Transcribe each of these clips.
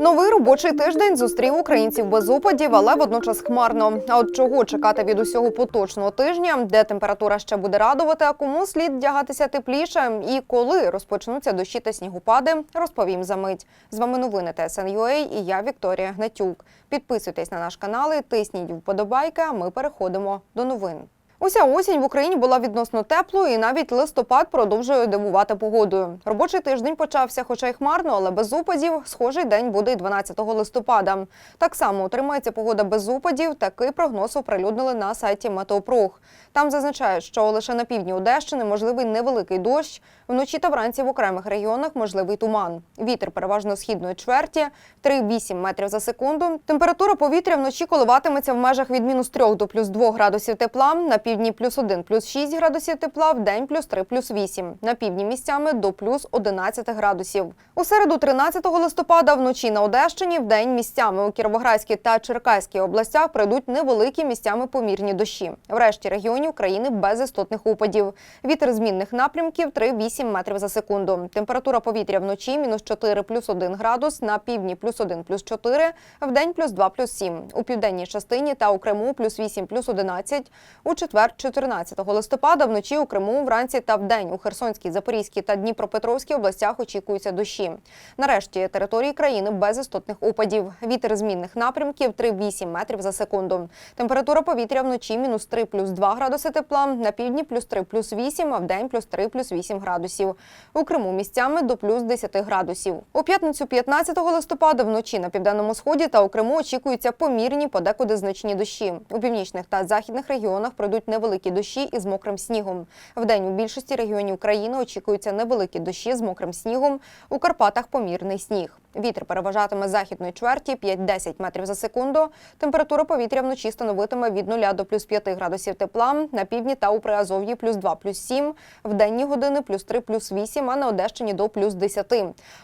Новий робочий тиждень зустрів українців без опадів, але водночас хмарно. А от чого чекати від усього поточного тижня, де температура ще буде радувати, а кому слід вдягатися тепліше, і коли розпочнуться дощі та снігопади, розповім за мить. З вами новини ТСН.UA і я Вікторія Гнатюк. Підписуйтесь на наш канал, тисніть вподобайки. А ми переходимо до новин. Уся осінь в Україні була відносно теплою, і навіть листопад продовжує дивувати погодою. Робочий тиждень почався, хоча й хмарно, але без опадів. Схожий день буде й 12 листопада. Так само утримається погода без опадів. Такий прогноз оприлюднили на сайті Метеопрог. Там зазначають, що лише на півдні Одещини можливий невеликий дощ. Вночі та вранці в окремих регіонах можливий туман. Вітер переважно східної чверті 3,8 метрів за секунду. Температура повітря вночі коливатиметься в межах від мінус 3 до плюс 2 градусів тепла. На півдні плюс 1, плюс 6 градусів тепла, в день плюс 3, плюс 8. На півдні місцями до плюс 11 градусів. У середу 13 листопада вночі на Одещині, в день місцями у Кіровоградській та Черкаській областях пройдуть невеликі місцями помірні дощі. Врешті регіонів країни без істотних упадів. Вітер змінних напрямків 3,8 метрів за секунду. Температура повітря вночі мінус 4 плюс 1 градус, на півдні плюс 1 плюс 4, в день плюс 2 плюс 7. У південній частині та у Криму плюс 8 плюс 11. У четвер 14 листопада вночі у Криму, вранці та вдень у Херсонській, Запорізькій та Дніпропетровській областях очікуються дощі. Нарешті території країни без істотних опадів. Вітер змінних напрямків 3,8 метрів за секунду. Температура повітря вночі мінус 3 плюс 2 градуси тепла, на півдні плюс 3 плюс 8, а вдень плюс 3 плюс 8 градусів. У Криму місцями до плюс 10 градусів. У п'ятницю 15 листопада вночі на південному сході та у Криму очікуються помірні подекуди значні дощі. У північних та західних регіонах пройдуть невеликі дощі із мокрим снігом. Вдень у більшості регіонів країни очікуються невеликі дощі з мокрим снігом. У Карпатах помірний сніг. Вітер переважатиме західної чверті 5-10 метрів за секунду. Температура повітря вночі становитиме від 0 до плюс 5 градусів тепла. На півдні та у Приазов'ї плюс 2, плюс 7. В денні години плюс 3, плюс 8, а на Одещині до плюс 10.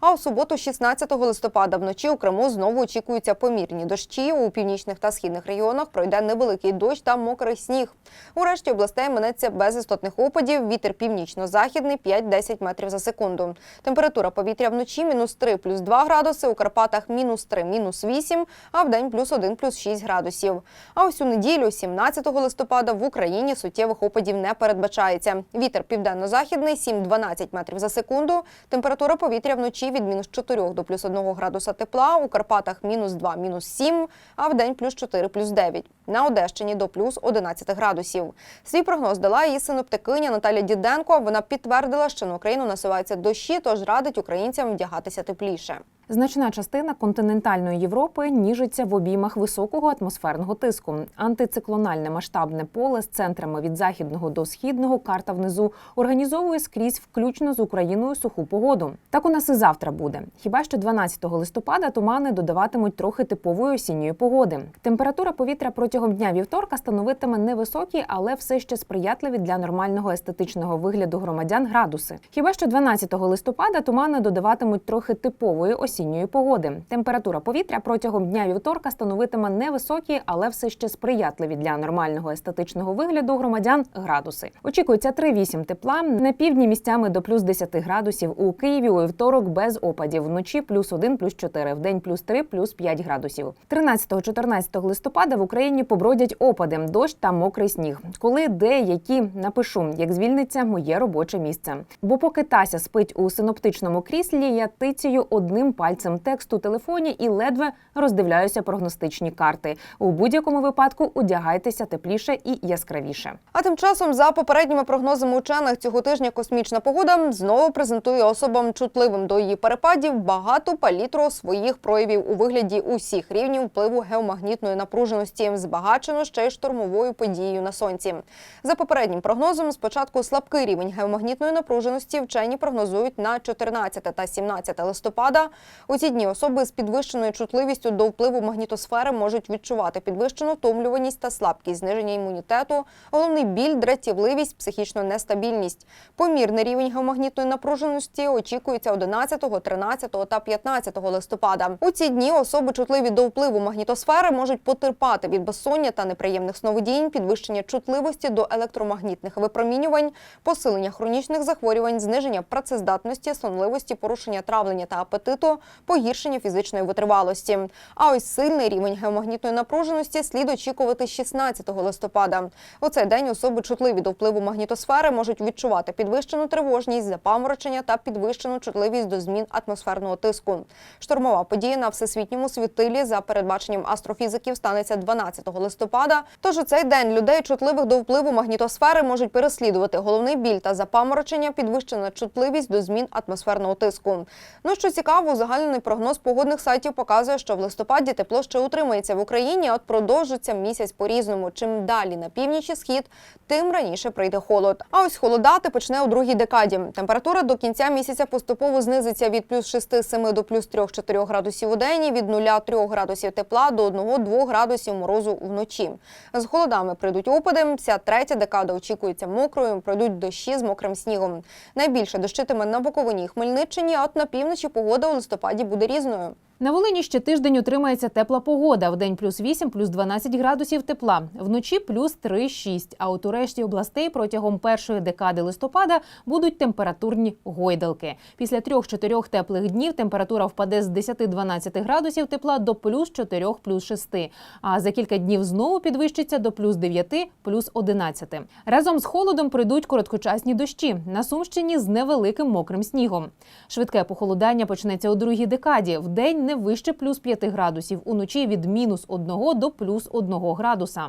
А у суботу, 16 листопада, вночі у Криму знову очікуються помірні дощі. У північних та східних регіонах пройде невеликий дощ та мокрий сніг. У решті областей минеться без істотних опадів. Вітер північно-західний 5-10 метрів за секунду. Температура повітря вночі мінус 3, плюс 2 градуси, у Карпатах мінус 3, мінус 8, а в день плюс 1, плюс 6 градусів. А ось у неділю, 17 листопада, в Україні суттєвих опадів не передбачається. Вітер південно-західний 7-12 метрів за секунду. Температура повітря вночі від мінус 4 до плюс 1 градуса тепла, у Карпатах мінус 2, мінус 7, а в день плюс 4, плюс 9. На Одещині до плюс 11 градусів. Свій прогноз дала її синоптикиня Наталя Діденко. Вона підтвердила, що на Україну насуваються дощі, тож радить українцям вдягатися тепліше. Значна частина континентальної Європи ніжиться в обіймах високого атмосферного тиску. Антициклональне масштабне поле з центрами від західного до східного карта внизу організовує скрізь, включно з Україною суху погоду. Так у нас і завтра буде. Хіба що 12 листопада тумани додаватимуть трохи типової осінньої погоди. Температура повітря протягом дня вівторка становитиме невисокі, але все ще сприятливі для нормального естетичного вигляду громадян градуси. Хіба що 12 листопада тумани додаватимуть трохи типової осінньої погоди. Температура повітря протягом дня вівторка становитиме невисокі, але все ще сприятливі для нормального естетичного вигляду громадян градуси. Очікується 3-8 тепла на півдні місцями до плюс 10 градусів. У Києві у вівторок без опадів. Вночі плюс 1, плюс 4, в день плюс 3, плюс 5 градусів. 13-14 листопада в Україні побродять опади, дощ та мокрий сніг. Коли де які напишу, як звільниться моє робоче місце. Бо поки Тася спить у синоптичному кріслі, я тицюю одним пальцем текст у телефоні і ледве роздивляюся прогностичні карти. У будь-якому випадку одягайтеся тепліше і яскравіше. А тим часом, за попередніми прогнозами учених, цього тижня космічна погода знову презентує особам чутливим до її перепадів багату палітру своїх проявів у вигляді усіх рівнів впливу геомагнітної напруженості, збагачено ще й штормовою подією на сонці. За попереднім прогнозом, спочатку слабкий рівень геомагнітної напруженості вчені прогнозують на 14 та 17 листопада. У ці дні особи з підвищеною чутливістю до впливу магнітосфери можуть відчувати підвищену втомлюваність та слабкість, зниження імунітету, головний біль, дратівливість, психічну нестабільність. Помірний рівень геомагнітної напруженості очікується 11, 13 та 15 листопада. У ці дні особи чутливі до впливу магнітосфери можуть потерпати від безсоння та неприємних сновидінь, підвищення чутливості до електромагнітних випромінювань, посилення хронічних захворювань, зниження працездатності, сонливості, порушення травлення та апетиту, погіршення фізичної витривалості. А ось сильний рівень геомагнітної напруженості слід очікувати 16 листопада. У цей день особи чутливі до впливу магнітосфери можуть відчувати підвищену тривожність, запаморочення та підвищену чутливість до змін атмосферного тиску. Штормова подія на всесвітньому світилі за передбаченням астрофізиків станеться 12 листопада. Тож у цей день людей, чутливих до впливу магнітосфери, можуть переслідувати головний біль та запаморочення, підвищена чутливість до змін атмосферного тиску. Ну що цікаво, узагальнений прогноз погодних сайтів показує, що в листопаді тепло ще утримається в Україні, а от продовжиться місяць по-різному. Чим далі на північ і схід, тим раніше прийде холод. А ось холодати почне у другій декаді. Температура до кінця місяця поступово знизиться від плюс 6-7 до плюс 3-4 градусів у день, і від 0-3 градусів тепла до 1-2 градусів морозу вночі. З холодами прийдуть опади. Вся третя декада очікується мокрою. Пройдуть дощі з мокрим снігом. Найбільше дощитиме на Буковині і Хмельниччині, а от на півночі погода у листопаді буде різною. На Волині ще тиждень утримається тепла погода. Вдень плюс 8, плюс 12 градусів тепла. Вночі плюс 3-6. А от у решті областей протягом першої декади листопада будуть температурні гойдалки. Після 3-4 теплих днів температура впаде з 10-12 градусів тепла до плюс 4, плюс 6. А за кілька днів знову підвищиться до плюс 9, плюс 11. Разом з холодом прийдуть короткочасні дощі. На Сумщині з невеликим мокрим снігом. Швидке похолодання почнеться у другій декаді. Вдень не вище плюс 5 градусів, уночі від мінус 1 до плюс 1 градуса.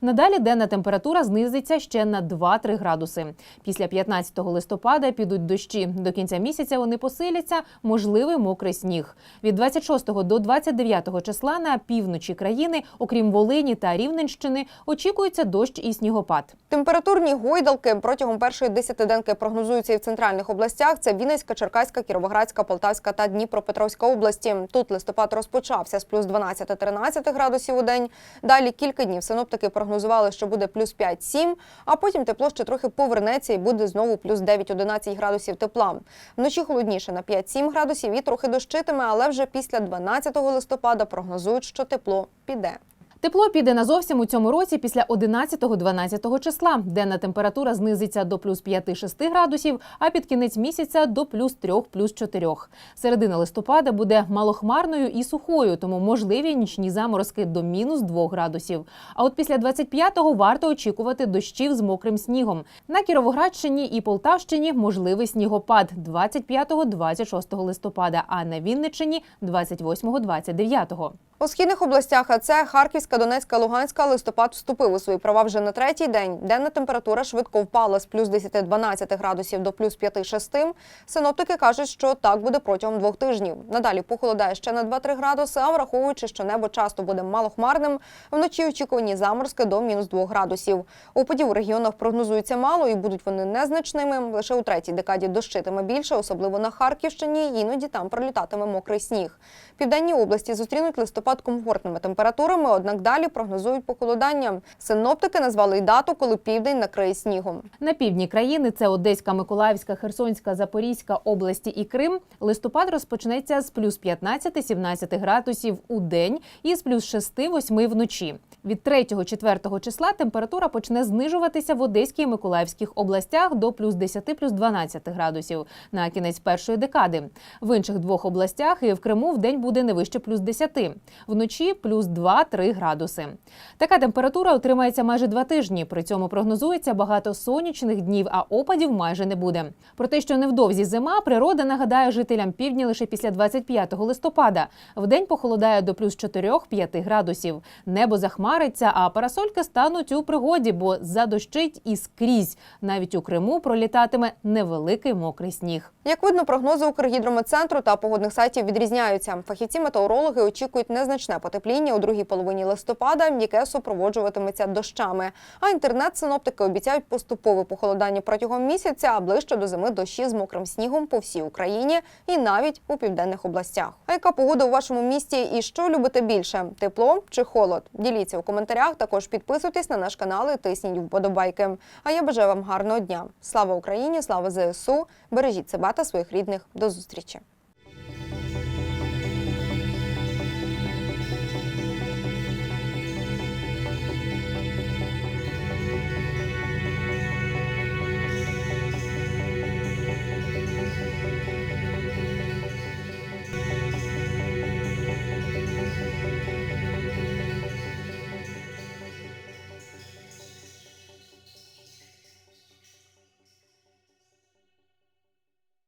Надалі денна температура знизиться ще на 2-3 градуси. Після 15 листопада підуть дощі. До кінця місяця вони посиляться, можливий мокрий сніг. Від 26 до 29 числа на півночі країни, окрім Волині та Рівненщини, очікується дощ і снігопад. Температурні гойдалки протягом першої десятиденки прогнозуються і в центральних областях. Це Вінницька, Черкаська, Кіровоградська, Полтавська та Дніпропетровська області. Тут листопад розпочався з плюс 12-13 градусів у день. Далі кілька днів синоптики прогнозували, що буде плюс 5-7, а потім тепло ще трохи повернеться і буде знову плюс 9-11 градусів тепла. Вночі холодніше на 5-7 градусів і трохи дощитиме, але вже після 12 листопада прогнозують, що тепло піде. Тепло піде назовсім у цьому році після 11-12 числа. Денна температура знизиться до плюс 5-6 градусів, а під кінець місяця до плюс 3, плюс 4. Середина листопада буде малохмарною і сухою, тому можливі нічні заморозки до мінус 2 градусів. А от після 25-го варто очікувати дощів з мокрим снігом. На Кіровоградщині і Полтавщині можливий снігопад 25-26 листопада, а на Вінниччині 28-29. У східних областях, а це Харківська, Донецька, Луганська, листопад вступив у свої права вже на третій день. Денна температура швидко впала з плюс 10-12 градусів до плюс 5-6. Синоптики кажуть, що так буде протягом двох тижнів. Надалі похолодає ще на 2-3 градуси, а враховуючи, що небо часто буде малохмарним, вночі очікувані заморозки до мінус 2 градусів. Опадів у регіонах прогнозується мало і будуть вони незначними. Лише у третій декаді дощитиме більше, особливо на Харківщині. Іноді там пролітатиме мокрий сніг. Південні області зустрінуть листопад комфортними температурами, однак далі прогнозують похолодання. Синоптики назвали й дату, коли південь накриє снігом. На півдні країни це Одеська, Миколаївська, Херсонська, Запорізька області і Крим. Листопад розпочнеться з плюс 15-17 градусів у день і з плюс 6-8 вночі. Від 3-4 числа температура почне знижуватися в Одеській і Миколаївських областях до плюс 10 плюс 12 градусів на кінець першої декади. В інших двох областях і в Криму в день буде не вище плюс 10. Вночі плюс 2-3 градуси. Така температура утримається майже два тижні. При цьому прогнозується багато сонячних днів, а опадів майже не буде. Про те, що невдовзі зима, природа нагадає жителям півдня лише після 25 листопада. Вдень похолодає до плюс 4-5 градусів. Небо захмариться, а парасольки стануть у пригоді, бо задощить і скрізь. Навіть у Криму пролітатиме невеликий мокрий сніг. Як видно, прогнози Укргідрометцентру та погодних сайтів відрізняються. Фахівці-метеорологи очікують незначне потепління у другій половині листопада, яке супроводжуватиметься дощами. А інтернет-синоптики обіцяють поступове похолодання протягом місяця, а ближче до зими дощі з мокрим снігом по всій Україні і навіть у південних областях. А яка погода у вашому місті і що любите більше? Тепло чи холод? Діліться у коментарях. Також підписуйтесь на наш канал і тисніть вподобайки. А я бажаю вам гарного дня. Слава Україні! Слава ЗСУ! Бережіть себе та своїх рідних. До зустрічі!